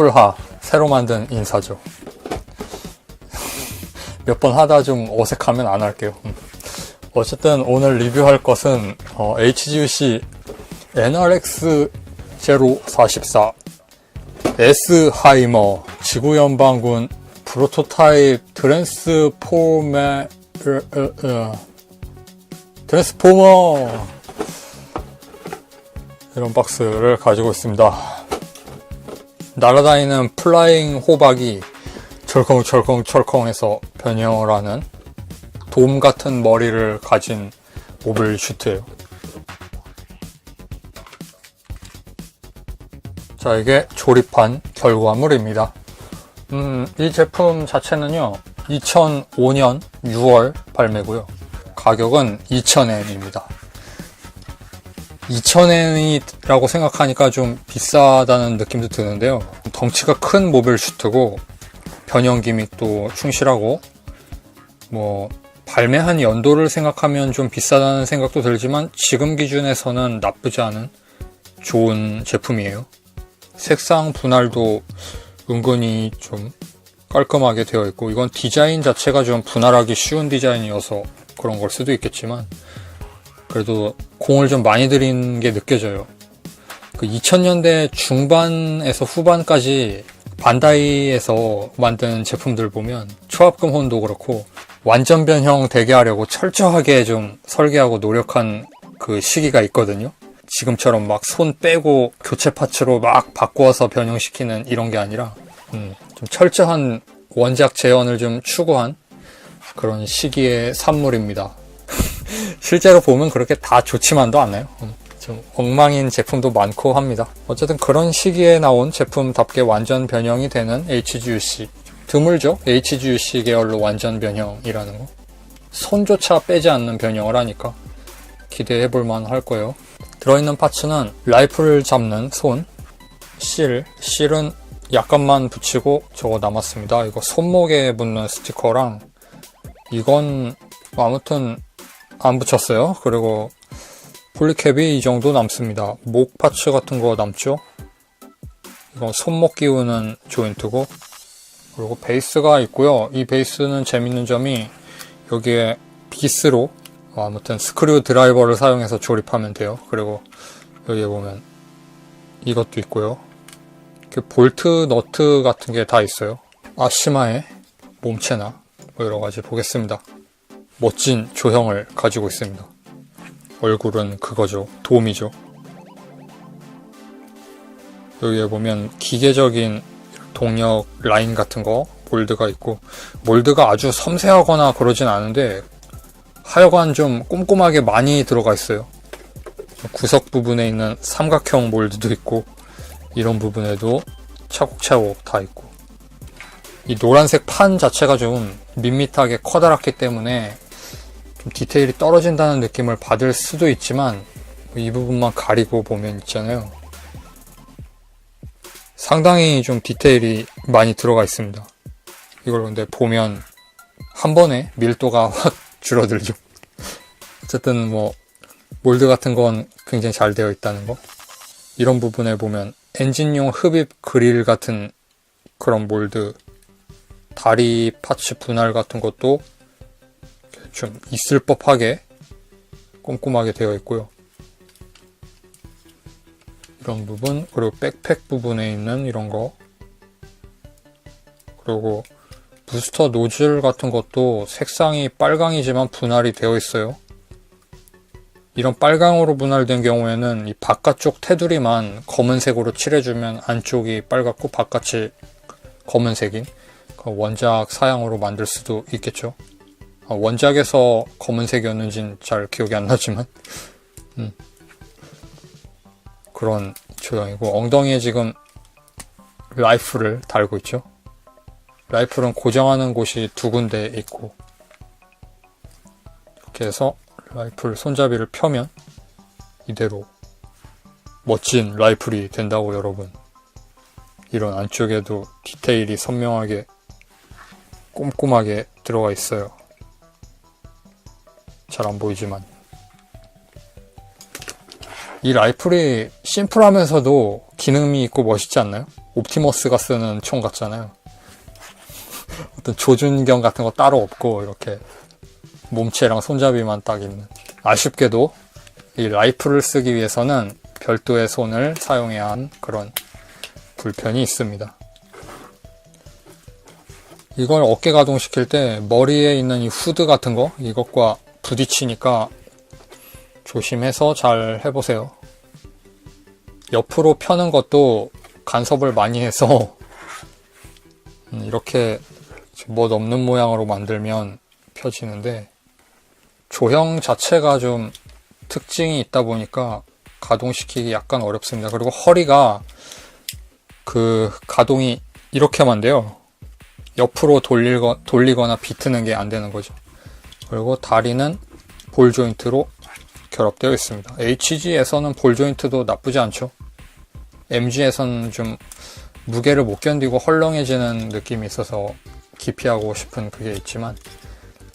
쿨하 새로 만든 인사죠. 몇 번 하다 좀 어색하면 안 할게요. 음. 어쨌든 오늘 리뷰할 것은 어, HGC NRX 044 S 하이머 지구연방군 프로토타입 트랜스포메 으, 으, 으. 트랜스포머 이런 박스를 가지고 있습니다. 날아다니는 플라잉 호박이 철컹철컹철컹해서 변형을 하는 돔 같은 머리를 가진 모빌 슈트예요. 자, 이게 조립한 결과물입니다. 음, 이 제품 자체는요, 2005년 6월 발매고요. 가격은 2,000엔입니다. 2,000엔이라고 생각하니까 좀 비싸다는 느낌도 드는데요. 덩치가 큰 모빌 슈트고, 변형 기믹도 충실하고, 뭐, 발매한 연도를 생각하면 좀 비싸다는 생각도 들지만, 지금 기준에서는 나쁘지 않은 좋은 제품이에요. 색상 분할도 은근히 좀 깔끔하게 되어 있고 이건 디자인 자체가 좀 분할하기 쉬운 디자인이어서 그런 걸 수도 있겠지만 그래도 공을 좀 많이 들인 게 느껴져요. 그 2000년대 중반에서 후반까지 반다이에서 만든 제품들 보면 초합금 혼도 그렇고 완전 변형 되게 하려고 철저하게 좀 설계하고 노력한 그 시기가 있거든요. 지금처럼 막 손 빼고 교체 파츠로 막 바꾸어서 변형시키는 이런 게 아니라 음, 좀 철저한 원작 재현을 좀 추구한 그런 시기의 산물입니다. 실제로 보면 그렇게 다 좋지만도 않아요. 음, 좀 엉망인 제품도 많고 합니다. 어쨌든 그런 시기에 나온 제품답게 완전 변형이 되는 HGUC 드물죠? HGUC 계열로 완전 변형이라는 거. 손조차 빼지 않는 변형을 하니까 기대해 볼 만 할 거예요. 들어있는 파츠는 라이프를 잡는 손, 실, 실은 약간만 붙이고 저거 남았습니다. 이거 손목에 붙는 스티커랑 이건 아무튼 안 붙였어요. 그리고 폴리캡이 이 정도 남습니다. 목 파츠 같은 거 남죠? 이건 손목 끼우는 조인트고 그리고 베이스가 있고요. 이 베이스는 재밌는 점이 여기에 비스로 어, 아무튼 스크류 드라이버를 사용해서 조립하면 돼요. 그리고 여기에 보면 이것도 있고요. 이렇게 볼트, 너트 같은 게 다 있어요. 아시마의 몸체나 뭐 여러 가지 보겠습니다. 멋진 조형을 가지고 있습니다. 얼굴은 그거죠. 돔이죠. 여기에 보면 기계적인 동력 라인 같은 거 몰드가 있고 몰드가 아주 섬세하거나 그러진 않은데 하여간 좀 꼼꼼하게 많이 들어가 있어요. 구석 부분에 있는 삼각형 몰드도 있고 이런 부분에도 차곡차곡 다 있고 이 노란색 판 자체가 좀 밋밋하게 커다랗기 때문에 좀 디테일이 떨어진다는 느낌을 받을 수도 있지만 이 부분만 가리고 보면 있잖아요. 상당히 좀 디테일이 많이 들어가 있습니다. 이걸 근데 보면 한 번에 밀도가 확 줄어들죠. 어쨌든 뭐 몰드 같은 건 굉장히 잘 되어 있다는 거. 이런 부분에 보면 엔진용 흡입 그릴 같은 그런 몰드, 다리 파츠 분할 같은 것도 좀 있을 법하게 꼼꼼하게 되어 있고요. 이런 부분, 그리고 백팩 부분에 있는 이런 거, 그리고 부스터 노즐 같은 것도 색상이 빨강이지만 분할이 되어 있어요. 이런 빨강으로 분할된 경우에는 이 바깥쪽 테두리만 검은색으로 칠해주면 안쪽이 빨갛고 바깥이 검은색인 그 원작 사양으로 만들 수도 있겠죠. 아, 원작에서 검은색이었는지는 잘 기억이 안 나지만 음. 그런 조형이고 엉덩이에 지금 라이프를 달고 있죠. 라이플은 고정하는 곳이 두 군데 있고 이렇게 해서 라이플 손잡이를 펴면 이대로 멋진 라이플이 된다고 여러분 이런 안쪽에도 디테일이 선명하게 꼼꼼하게 들어가 있어요 잘 안 보이지만 이 라이플이 심플하면서도 기능이 있고 멋있지 않나요? 옵티머스가 쓰는 총 같잖아요. 어떤 조준경 같은 거 따로 없고 이렇게 몸체랑 손잡이만 딱 있는. 아쉽게도 이 라이프를 쓰기 위해서는 별도의 손을 사용해야 하는 그런 불편이 있습니다. 이걸 어깨 가동시킬 때 머리에 있는 이 후드 같은 거 이것과 부딪히니까 조심해서 잘 해보세요. 옆으로 펴는 것도 간섭을 많이 해서 음, 이렇게 멋 없는 모양으로 만들면 펴지는데 조형 자체가 좀 특징이 있다 보니까 가동시키기 약간 어렵습니다. 그리고 허리가 그 가동이 이렇게만 돼요. 옆으로 돌리거, 돌리거나 비트는 게 안 되는 거죠. 그리고 다리는 볼 조인트로 결합되어 있습니다. HG에서는 볼 조인트도 나쁘지 않죠. MG에서는 좀 무게를 못 견디고 헐렁해지는 느낌이 있어서 기피하고 싶은 그게 있지만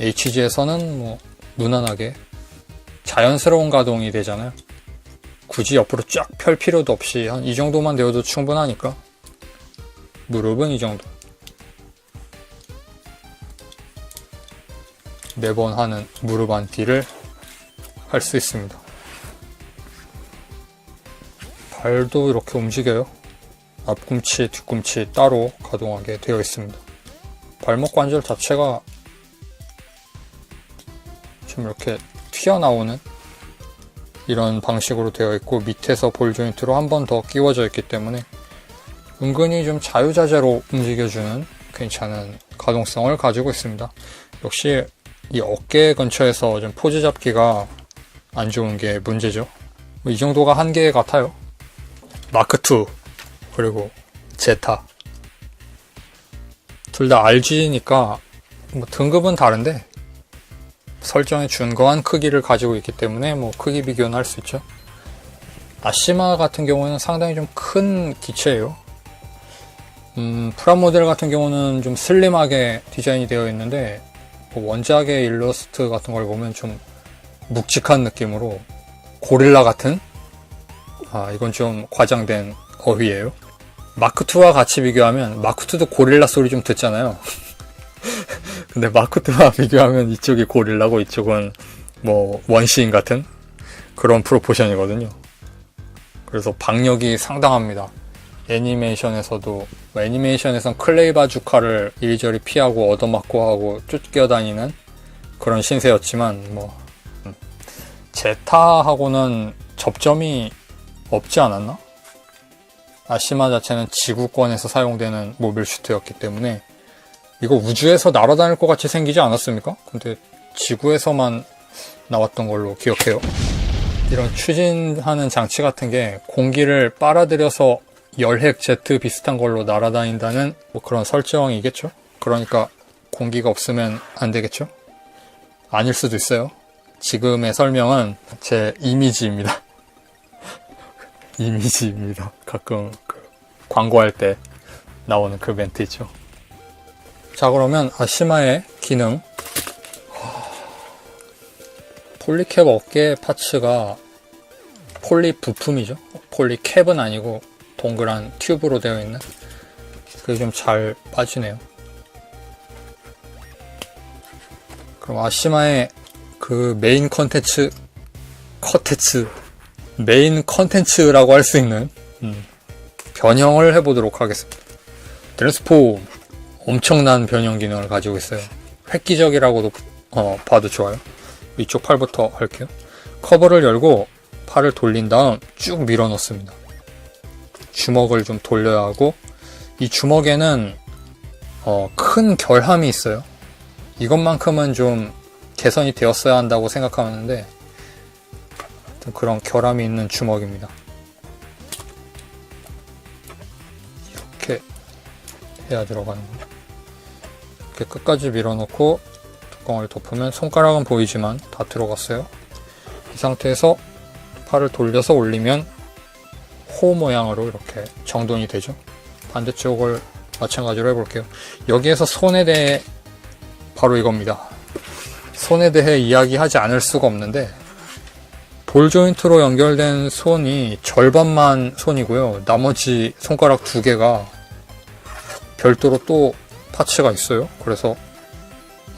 HG에서는 뭐 무난하게 자연스러운 가동이 되잖아요. 굳이 옆으로 쫙 펼 필요도 없이 한 이 정도만 되어도 충분하니까 무릎은 이 정도 매번 하는 무릎 안티를 할 수 있습니다. 발도 이렇게 움직여요. 앞꿈치, 뒤꿈치 따로 가동하게 되어 있습니다. 발목 관절 자체가 지금 이렇게 튀어나오는 이런 방식으로 되어 있고 밑에서 볼 조인트로 한 번 더 끼워져 있기 때문에 은근히 좀 자유자재로 움직여주는 괜찮은 가동성을 가지고 있습니다. 역시 이 어깨 근처에서 좀 포즈 잡기가 안 좋은 게 문제죠. 뭐 이 정도가 한계 같아요. 마크2 그리고 제타 둘 다 RG니까 뭐 등급은 다른데 설정에 준거한 크기를 가지고 있기 때문에 뭐 크기 비교는 할 수 있죠. 아시마 같은 경우는 상당히 좀 큰 기체예요. 음, 프라모델 같은 경우는 좀 슬림하게 디자인이 되어 있는데 뭐 원작의 일러스트 같은 걸 보면 좀 묵직한 느낌으로 고릴라 같은 아 이건 좀 과장된 어휘예요. 마크2와 같이 비교하면 마크2도 고릴라 소리 좀 듣잖아요. 근데 마크2와 비교하면 이쪽이 고릴라고 이쪽은 뭐 원시인 같은 그런 프로포션이거든요. 그래서 박력이 상당합니다. 애니메이션에서도 뭐 애니메이션에선 클레이 바주카를 이리저리 피하고 얻어맞고 하고 쫓겨다니는 그런 신세였지만 뭐 음, 제타하고는 접점이 없지 않았나? 아시마 자체는 지구권에서 사용되는 모빌 슈트였기 때문에 이거 우주에서 날아다닐 것 같이 생기지 않았습니까? 근데 지구에서만 나왔던 걸로 기억해요. 이런 추진하는 장치 같은 게 공기를 빨아들여서 열핵 제트 비슷한 걸로 날아다닌다는 뭐 그런 설정이겠죠? 그러니까 공기가 없으면 안 되겠죠? 아닐 수도 있어요. 지금의 설명은 제 이미지입니다. 이미지입니다. 가끔 그 광고할 때 나오는 그 멘트 있죠. 자, 그러면 아시마의 기능. 폴리캡 어깨 파츠가 폴리 부품이죠. 폴리캡은 아니고 동그란 튜브로 되어 있는 그게 좀 잘 빠지네요. 그럼 아시마의 그 메인 컨텐츠 컨텐츠 메인 컨텐츠라고 할 수 있는 음, 변형을 해보도록 하겠습니다. 트랜스폼 엄청난 변형 기능을 가지고 있어요. 획기적이라고도 어, 봐도 좋아요. 이쪽 팔부터 할게요. 커버를 열고 팔을 돌린 다음 쭉 밀어 넣습니다. 주먹을 좀 돌려야 하고 이 주먹에는 어, 큰 결함이 있어요. 이것만큼은 좀 개선이 되었어야 한다고 생각하는데 그런 결함이 있는 주먹입니다. 이렇게 해야 들어가는 거예요. 이렇게 끝까지 밀어넣고 뚜껑을 덮으면 손가락은 보이지만 다 들어갔어요. 이 상태에서 팔을 돌려서 올리면 호 모양으로 이렇게 정돈이 되죠. 반대쪽을 마찬가지로 해볼게요. 여기에서 손에 대해 바로 이겁니다. 손에 대해 이야기하지 않을 수가 없는데 볼 조인트로 연결된 손이 절반만 손이고요. 나머지 손가락 두 개가 별도로 또 파츠가 있어요. 그래서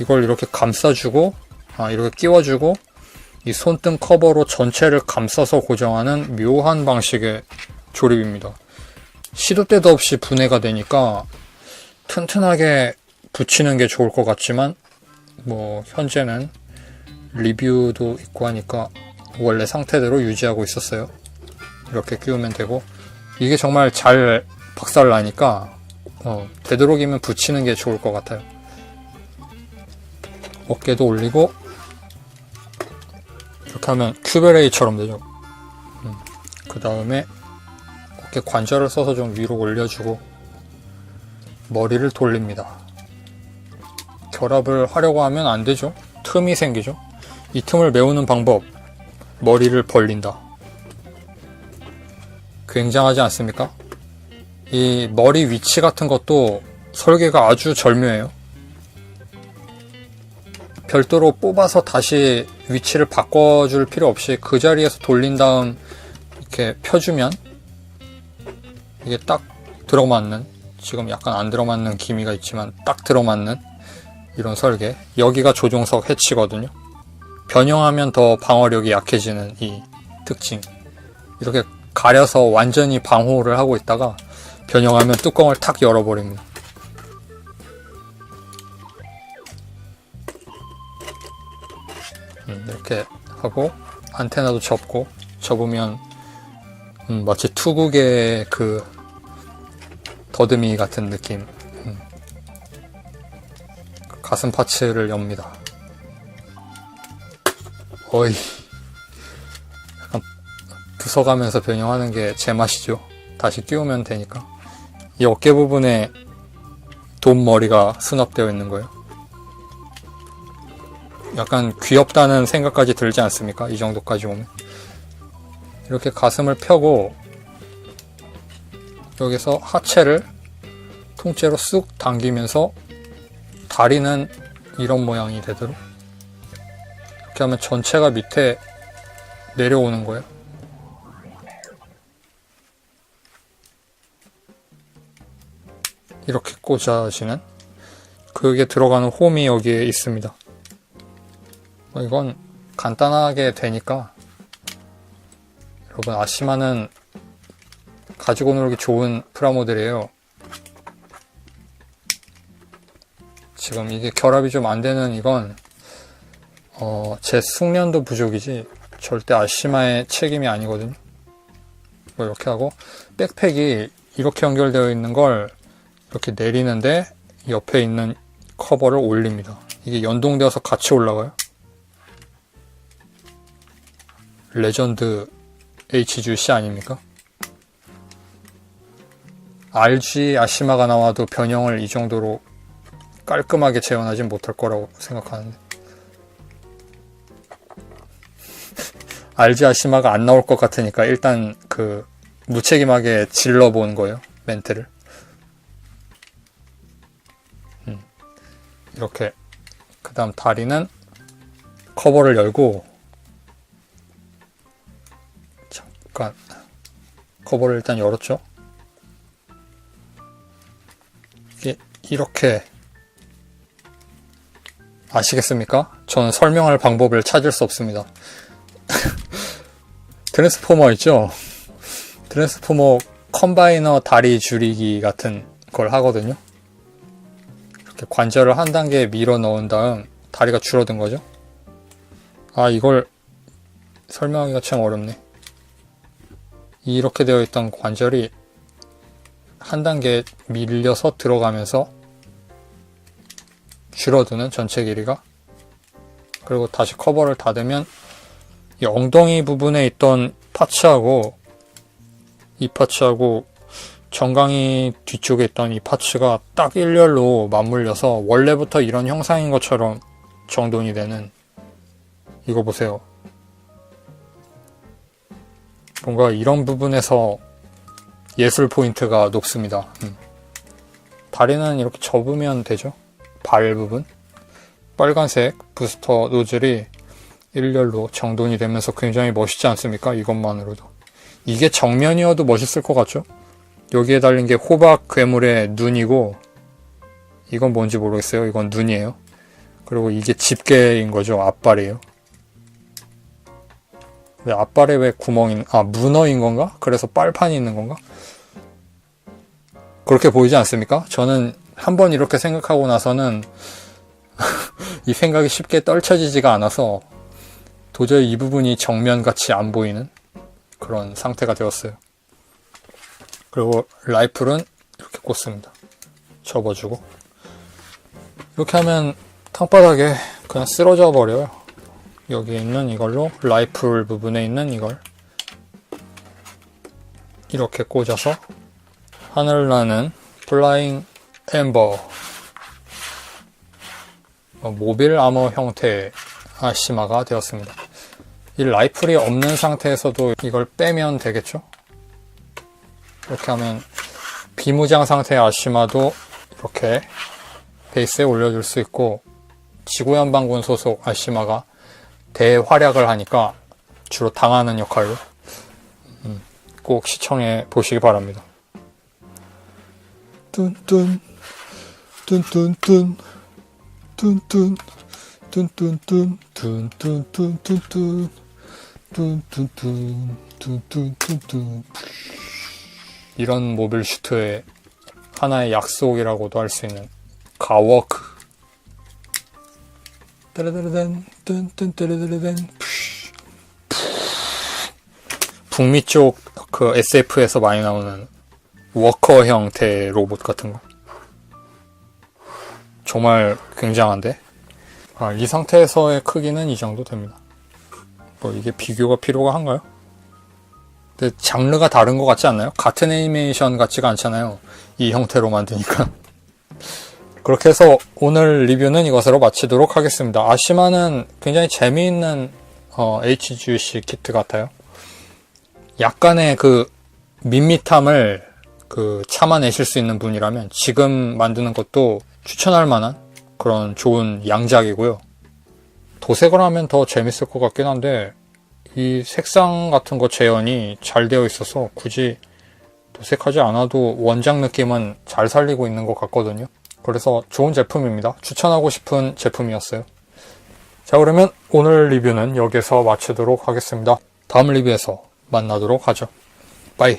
이걸 이렇게 감싸주고, 아, 이렇게 끼워주고, 이 손등 커버로 전체를 감싸서 고정하는 묘한 방식의 조립입니다. 시도 때도 없이 분해가 되니까 튼튼하게 붙이는 게 좋을 것 같지만, 뭐, 현재는 리뷰도 있고 하니까 원래 상태대로 유지하고 있었어요. 이렇게 끼우면 되고, 이게 정말 잘 박살 나니까, 어, 되도록이면 붙이는 게 좋을 것 같아요. 어깨도 올리고, 이렇게 하면 큐베레이처럼 되죠. 그 다음에 어깨 관절을 써서 좀 위로 올려주고, 머리를 돌립니다. 결합을 하려고 하면 안 되죠. 틈이 생기죠. 이 틈을 메우는 방법, 머리를 벌린다. 굉장하지 않습니까? 이 머리 위치 같은 것도 설계가 아주 절묘해요. 별도로 뽑아서 다시 위치를 바꿔줄 필요 없이 그 자리에서 돌린 다음 이렇게 펴주면 이게 딱 들어맞는 지금 약간 안 들어맞는 기미가 있지만 딱 들어맞는 이런 설계. 여기가 조종석 해치거든요. 변형하면 더 방어력이 약해지는 이 특징. 이렇게 가려서 완전히 방호를 하고 있다가 변형하면 뚜껑을 탁 열어버립니다 이렇게 하고 안테나도 접고 접으면 음, 마치 투국의 그 더듬이 같은 느낌. 음. 가슴 파츠를 엽니다. 어이. 약간 부숴가면서 변형하는 게 제 맛이죠. 다시 끼우면 되니까. 이 어깨 부분에 돔 머리가 수납되어 있는 거예요 약간 귀엽다는 생각까지 들지 않습니까? 이 정도까지 오면. 이렇게 가슴을 펴고, 여기서 하체를 통째로 쑥 당기면서 다리는 이런 모양이 되도록. 이렇게 하면 전체가 밑에 내려오는 거예요. 이렇게 꽂아지는. 그게 들어가는 홈이 여기에 있습니다. 뭐 이건 간단하게 되니까 여러분 아시마는 가지고 놀기 좋은 프라모델이에요. 지금 이게 결합이 좀 안 되는 이건 어, 제 숙련도 부족이지 절대 아시마의 책임이 아니거든요. 뭐 이렇게 하고 백팩이 이렇게 연결되어 있는 걸 이렇게 내리는데 옆에 있는 커버를 올립니다. 이게 연동되어서 같이 올라가요. 레전드 HGC 아닙니까? RG 아시마가 나와도 변형을 이 정도로 깔끔하게 재현하진 못할 거라고 생각하는데. RG 아시마가 안 나올 것 같으니까 일단 그 무책임하게 질러본 거예요 멘트를. 음, 이렇게 그 다음 다리는 커버를 열고 잠깐 커버를 일단 열었죠. 이게 이렇게 아시겠습니까? 저는 설명할 방법을 찾을 수 없습니다. 트랜스포머 있죠? 트랜스포머 컴바이너 다리 줄이기 같은 걸 하거든요. 이렇게 관절을 한 단계 밀어 넣은 다음 다리가 줄어든 거죠. 아, 이걸 설명하기가 참 어렵네. 이렇게 되어 있던 관절이 한 단계 밀려서 들어가면서 줄어드는 전체 길이가 그리고 다시 커버를 닫으면 이 엉덩이 부분에 있던 파츠하고 이 파츠하고 정강이 뒤쪽에 있던 이 파츠가 딱 일렬로 맞물려서 원래부터 이런 형상인 것처럼 정돈이 되는 이거 보세요. 뭔가 이런 부분에서 예술 포인트가 높습니다. 음. 다리는 이렇게 접으면 되죠. 발 부분. 빨간색 부스터 노즐이 일렬로 정돈이 되면서 굉장히 멋있지 않습니까? 이것만으로도. 이게 정면이어도 멋있을 것 같죠? 여기에 달린 게 호박 괴물의 눈이고, 이건 뭔지 모르겠어요. 이건 눈이에요. 그리고 이게 집게인 거죠. 앞발이에요. 앞발에 왜 구멍이, 아, 문어인 건가? 그래서 빨판이 있는 건가? 그렇게 보이지 않습니까? 저는 한번 이렇게 생각하고 나서는 이 생각이 쉽게 떨쳐지지가 않아서 도저히 이 부분이 정면같이 안 보이는 그런 상태가 되었어요. 그리고 라이플은 이렇게 꽂습니다. 접어주고. 이렇게 하면 땅바닥에 그냥 쓰러져 버려요. 여기 있는 이걸로 라이플 부분에 있는 이걸 이렇게 꽂아서 하늘나는 플라잉 엠버 어, 모빌 아머 형태의 아시마가 되었습니다. 이 라이플이 없는 상태에서도 이걸 빼면 되겠죠? 이렇게 하면 비무장 상태의 아시마도 이렇게 베이스에 올려줄 수 있고 지구연방군 소속 아시마가 대활약을 하니까 주로 당하는 역할로 음, 꼭 시청해 보시기 바랍니다. 뚠뚠 뚠뚠뚠 뚠뚠 뚠뚠뚠 뚠뚠뚠뚠뚠 뚠뚠뚠 뚠뚠뚠뚠 이런 모빌 슈트의 하나의 약속이라고도 할 수 있는 가워크 따라따라단 뚠뚠따라따라단 북미 쪽 그 SF에서 많이 나오는 워커 형태의 로봇 같은 거. 정말 굉장한데? 아, 이 상태에서의 크기는 이 정도 됩니다. 뭐 이게 비교가 필요가 한가요? 근데 장르가 다른 것 같지 않나요? 같은 애니메이션 같지가 않잖아요. 이 형태로 만드니까 그렇게 해서 오늘 리뷰는 이것으로 마치도록 하겠습니다 아시마는 굉장히 재미있는 어, HGC 키트 같아요 약간의 그 밋밋함을 그 참아내실 수 있는 분이라면 지금 만드는 것도 추천할 만한 그런 좋은 양작이고요. 도색을 하면 더 재밌을 것 같긴 한데 이 색상 같은 거 재현이 잘 되어 있어서 굳이 도색하지 않아도 원작 느낌은 잘 살리고 있는 것 같거든요. 그래서 좋은 제품입니다. 추천하고 싶은 제품이었어요. 자 그러면 오늘 리뷰는 여기서 마치도록 하겠습니다. 다음 리뷰에서 만나도록 하죠. 빠이.